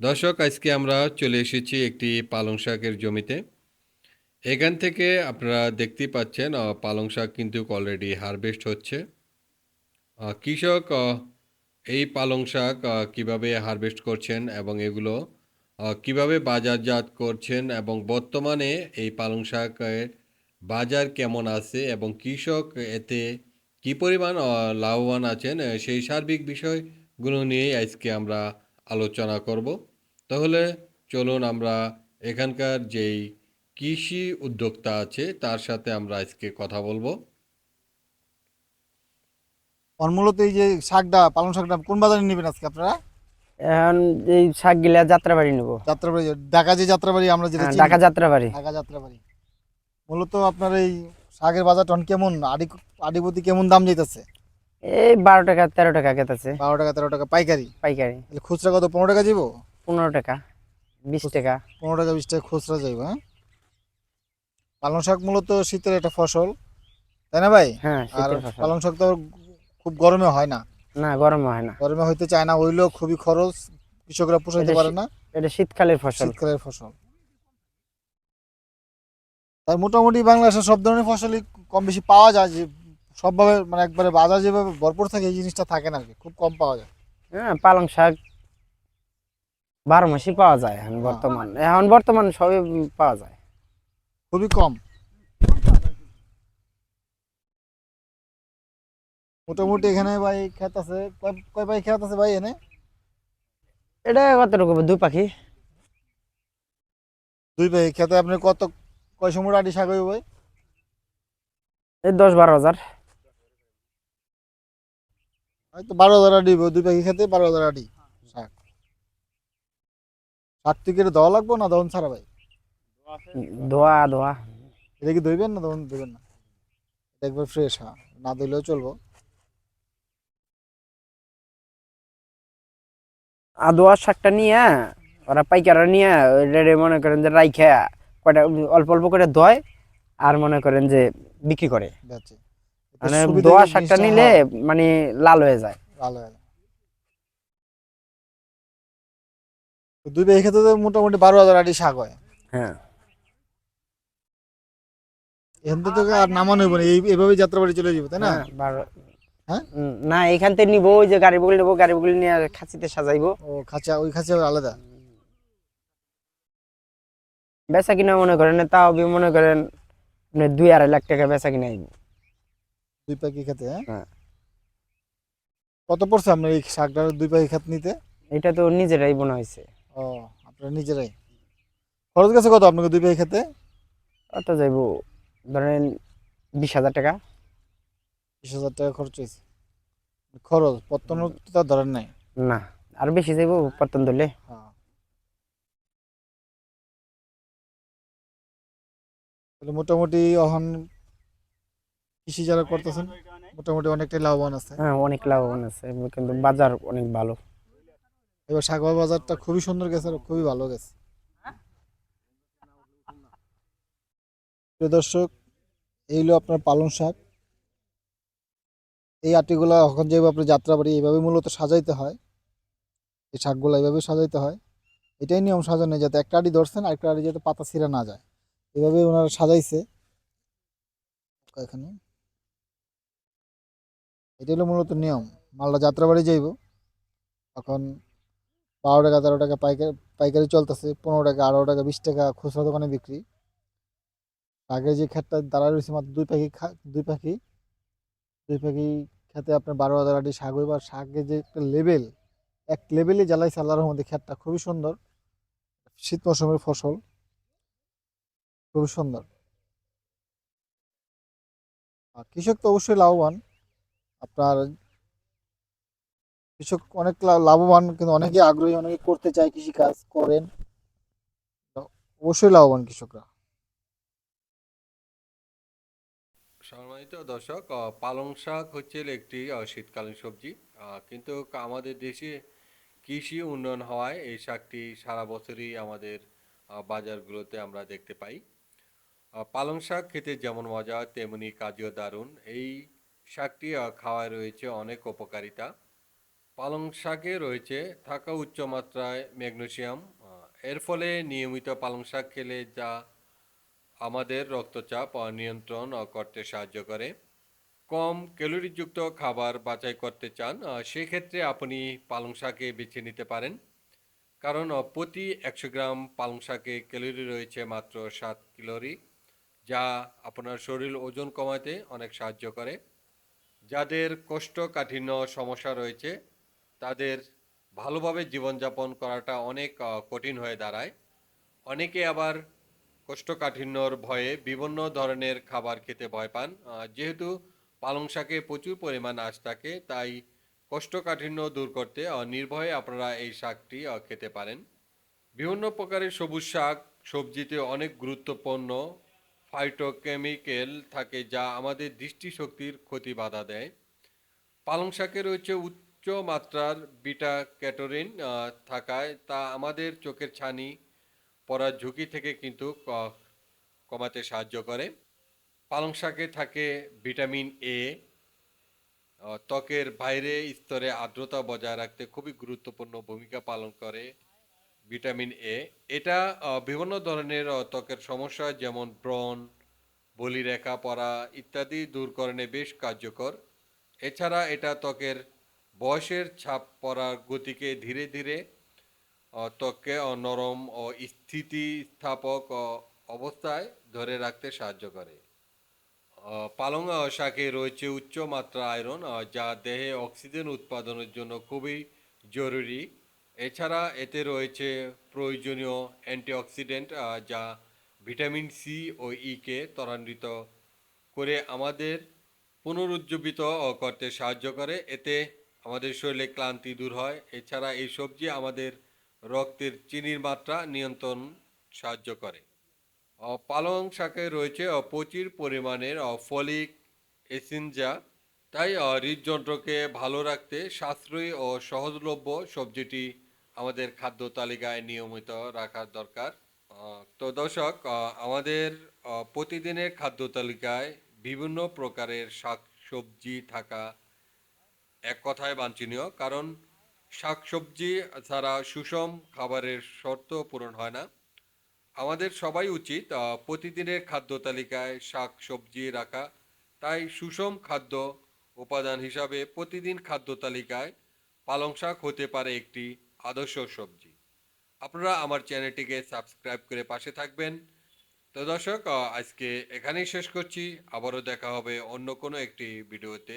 দর্শক, আজকে আমরা চলে এসেছি একটি পালং শাকের জমিতে। এখান থেকে আপনারা দেখতেই পাচ্ছেন পালং শাক কিন্তু অলরেডি হারভেস্ট হচ্ছে। কৃষক এই পালং শাক কীভাবে হারভেস্ট করছেন এবং এগুলো কীভাবে বাজারজাত করছেন এবং বর্তমানে এই পালং শাকের বাজার কেমন আছে এবং কৃষক এতে কি পরিমাণ লাভবান আছেন, সেই সার্বিক বিষয়গুলো নিয়েই আজকে আমরা আলোচনা করব। তাহলে চলুন আমরা এখানকার যেই কৃষি উদ্যোক্তা আছে তার সাথে আমরা আজকে কথা বলব। আর মূলত এই যে শাকটা পালং শাকটা কোন বাজারে নেবেন আজকে আপনারা? এখন এই শাক গিলা যাত্রাবাড়ি নেব। যাত্রাবাড়ি ঢাকা যে যাত্রাবাড়ি আমরা যেটা হ্যাঁ, চিনি, ঢাকা যাত্রাবাড়ি। ঢাকা যাত্রাবাড়ি। মূলত আপনার এই শাকের বাজার টন কেমন? আডি আডিপতি কেমন দাম যেতেছে এই বারো টাকা তেরো টাকা কেতেছে বারো টাকা তেরো টাকা পাইকারি। পাইকারি। তাহলে খুচরা কত পনেরো টাকা যাব পনেরো টাকা বিশ টাকা। পনেরো টাকা বিশ টাকা খুচরা যাইব হ্যাঁ? পালং শাক মূলত শীতের একটা ফসল তাই না ভাই? হ্যাঁ আর পালং শাক তো খুব গরমে হয় না। না গরমে হয় না। গরমে হইতে চায় না হইলেও খুবই খরচ কৃষকরা পোষাইতে পারে না। এটা শীতকালের ফসল। শীতকালের ফসল। তাই মোটামুটি বাংলাদেশের সব ধরনের ফসলই কম বেশি পাওয়া যায় যে সবভাবে মানে একবারে বাজার যেভাবে ভরপুর থাকে এই জিনিসটা থাকে না আর কি খুব কম পাওয়া যায়। হ্যাঁ পালং শাক বারো মাসই পাওয়া যায় এখন হ্যাঁ। বর্তমান। এখন বর্তমান সবই পাওয়া যায়। খুবই কম। মোটামুটি এখানে ভাই ক্ষেত আছে। কয়- কয় ভাই ক্ষেত আছে ভাই এনে? এটা কতটুকু? দু পাখি। দুই ভাই ক্ষেতে আপনি কত কয় সময় আটি শাক হইব ভাই? এই দশ বারো হাজার। হয়তো বারো হাজার আটি দুই পাখি খেতে বারো হাজার আটি। শাক তুই কেটে দেওয়া লাগবো না দহন ছাড়া ভাই? ধোয়া ধোয়া এটা কি ধুইবেন না তখন ধুইবেন না? একবার ফ্রেশ হ্যাঁ। না ধুইলেও চলবো। আদোয়া শাকটা নিয়ে ওরা পাইকাররা নিয়ে রেডে মনে করেন যে রাইখা কয়টা অল্প অল্প করে দয় আর মনে করেন যে বিক্রি করে। মানে দোয়া শাকটা নিলে মানে লাল হয়ে যায়। ভালো হয় তো দুই বিঘা তো মোটামুটি বারো হাজার আটি শাক হয়। হ্যাঁ। এখান থেকে আর নামানো হইব না এই এইভাবে যাত্রাবাড়ি চলে যাবে তাই না? হ্যাঁ, বারো- হ্যাঁ? উম, না এখান থেকে নিবো ওই যে গাড়ি বগল নেব গাড়ি বগল নিয়ে খাঁচিতে সাজাইবো। ও খাঁচা ওই খাঁচা আলাদা? বেচা কিনা মনে করেন তাও বি মনে করেন আপনি দুই আড়াই লাখ টাকা বেচা কিনা আইবো। দুই পাখি খেতে হ্যাঁ? হ্যাঁ। কত পড়ছে আপনার এই শাকটার দুই পাখি খেত নিতে? এটা তো নিজেরাই বোনা হয়েছে ও আপনার নিজেরাই। খরচ গেছে কত আপনাকে দুই পাখি খেতে? অত যাইবো ধরেন বিশ হাজার টাকা। বিশ হাজার টাকা খরচ হয়েছে। খরচ পত্তন তো ধরেন নাই। না আর বেশি যাইবো পতন ধরলে। হ্যাঁ। তাহলে মোটামুটি এখন কৃষি যারা করতেছেন মোটামুটি অনেকটাই লাভবান আছে। হ্যাঁ অনেক লাভবান আছে কিন্তু বাজার অনেক ভালো। এবার শাকবা বাজারটা খুবই সুন্দর গেছে আর খুবই ভালো গেছে। প্রিয় দর্শক, এই হলো আপনার পালং শাক। এই আটিগুলো এখন যেভাবে আপনার যাত্রাবাড়ি এইভাবে মূলত সাজাইতে হয়, এই শাকগুলো এইভাবে সাজাইতে হয়, এটাই নিয়ম সাজানো, যাতে একটা আটি ধরছেন আর একটা আটি যাতে পাতা ছিঁড়া না যায়। এভাবে ওনারা সাজাইছে। এখানে। এটা হলো মূলত নিয়ম। মালটা যাত্রাবাড়ি যাইব। তখন বারো টাকা, তেরো টাকা পাইকারি পাইকারি চলতেছে, পনেরো টাকা, আঠারো টাকা, বিশ টাকা খুচরা দোকানে বিক্রি। আগে যে ক্ষেতটা দাঁড়া রয়েছে মাত্র দুই পাখি দুই পাখি দুই পাখি খেতে আপনার বারো হাজার আটি শাক। আর শাকের যে একটা লেভেল এক লেভেলে জ্বালাইছে আল্লাহর মধ্যে ক্ষেতটা। খুবই সুন্দর। শীত মৌসুমের ফসল। খুবই সুন্দর। আর কৃষক তো অবশ্যই লাভবান। আপনার কৃষক অনেক লাভবান, কিন্তু অনেকে আগ্রহী, অনেকে করতে চায় কৃষি কাজ করেন অবশ্যই লাভবান কৃষকরা। সম্মানিত দর্শক পালং শাক হচ্ছে একটি শীতকালীন সবজি। কিন্তু আমাদের দেশে কৃষি উন্নয়ন হওয়ায় এই শাকটি সারা বছরই আমাদের বাজারগুলোতে আমরা দেখতে পাই। পালং শাক খেতে যেমন মজা, তেমনি কাজেও দারুণ। এই শাকটি খাওয়ায় রয়েছে অনেক উপকারিতা। পালং শাকে রয়েছে থাকা উচ্চমাত্রায় ম্যাগনেসিয়াম আহ, এর ফলে নিয়মিত পালং শাক খেলে যা আমাদের রক্তচাপ নিয়ন্ত্রণ করতে সাহায্য করে। কম ক্যালোরিযুক্ত খাবার বাছাই করতে চান সেক্ষেত্রে আপনি পালং শাকে বেছে নিতে পারেন। কারণ প্রতি একশো গ্রাম পালং শাকে ক্যালোরি রয়েছে মাত্র সাত ক্যালোরি যা আপনার শরীর ওজন কমাতে অনেক সাহায্য করে। যাদের কোষ্ঠকাঠিন্য সমস্যা রয়েছে তাদের ভালোভাবে জীবনযাপন করাটা অনেক কঠিন হয়ে দাঁড়ায়। অনেকে আবার কোষ্ঠকাঠিন্যর ভয়ে বিভিন্ন ধরনের খাবার খেতে ভয় পান। যেহেতু পালং শাকে প্রচুর পরিমাণ আঁশ থাকে, তাই কোষ্ঠকাঠিন্য দূর করতে নির্ভয়ে আপনারা এই শাকটি খেতে পারেন। বিভিন্ন প্রকারের সবুজ শাক সবজিতে অনেক গুরুত্বপূর্ণ ফাইটোকেমিক্যাল থাকে, যা আমাদের দৃষ্টিশক্তির ক্ষতি বাধা দেয়। পালং শাকে রয়েছে উচ্চ মাত্রার বিটা ক্যাটোরিন থাকায় তা আমাদের চোখের ছানি পড়ার ঝুঁকি থেকে কিন্তু কমাতে সাহায্য করে। পালং শাকে থাকে ভিটামিন এ ত্বকের বাইরে স্তরে আর্দ্রতা বজায় রাখতে খুবই গুরুত্বপূর্ণ ভূমিকা পালন করে ভিটামিন এ এটা বিভিন্ন ধরনের ত্বকের সমস্যা যেমন ব্রণ, বলিরেখা পড়া ইত্যাদি দূরকরণে বেশ কার্যকর। এছাড়া এটা ত্বকের বয়সের ছাপ পড়ার গতিকে ধীরে ধীরে ত্বককে নরম ও স্থিতিস্থাপক অবস্থায় ধরে রাখতে সাহায্য করে। পালং শাকে রয়েছে উচ্চ মাত্রা আয়রন যা দেহে অক্সিজেন উৎপাদনের জন্য খুবই জরুরি। এছাড়া এতে রয়েছে প্রয়োজনীয় অ্যান্টিঅক্সিডেন্ট যা ভিটামিন সি ও ইকে ত্বরান্বিত করে আমাদের পুনরুজ্জীবিত করতে সাহায্য করে। এতে আমাদের শরীরে ক্লান্তি দূর হয়। এছাড়া এই সবজি আমাদের রক্তের চিনির মাত্রা নিয়ন্ত্রণ সাহায্য করে। পালং শাকে রয়েছে প্রচুর পরিমাণের ফলিক এসিনজা তাই হৃদযন্ত্রকে ভালো রাখতে সাশ্রয়ী ও সহজলভ্য সবজিটি আমাদের খাদ্য তালিকায় নিয়মিত রাখার দরকার। তো দর্শক আমাদের প্রতিদিনের খাদ্য তালিকায় বিভিন্ন প্রকারের শাক সবজি থাকা এক কথায় বাঞ্ছনীয়, কারণ শাকসবজি ছাড়া সুষম খাবারের শর্ত পূরণ হয় না। আমাদের সবাই উচিত প্রতিদিনের খাদ্য তালিকায় শাক সবজি রাখা। তাই সুষম খাদ্য উপাদান হিসাবে প্রতিদিন খাদ্য তালিকায় পালং শাক হতে পারে একটি আদর্শ সবজি। আপনারা আমার চ্যানেলটিকে সাবস্ক্রাইব করে পাশে থাকবেন। তো দর্শক আজকে এখানেই শেষ করছি। আবারও দেখা হবে অন্য কোনো একটি ভিডিওতে।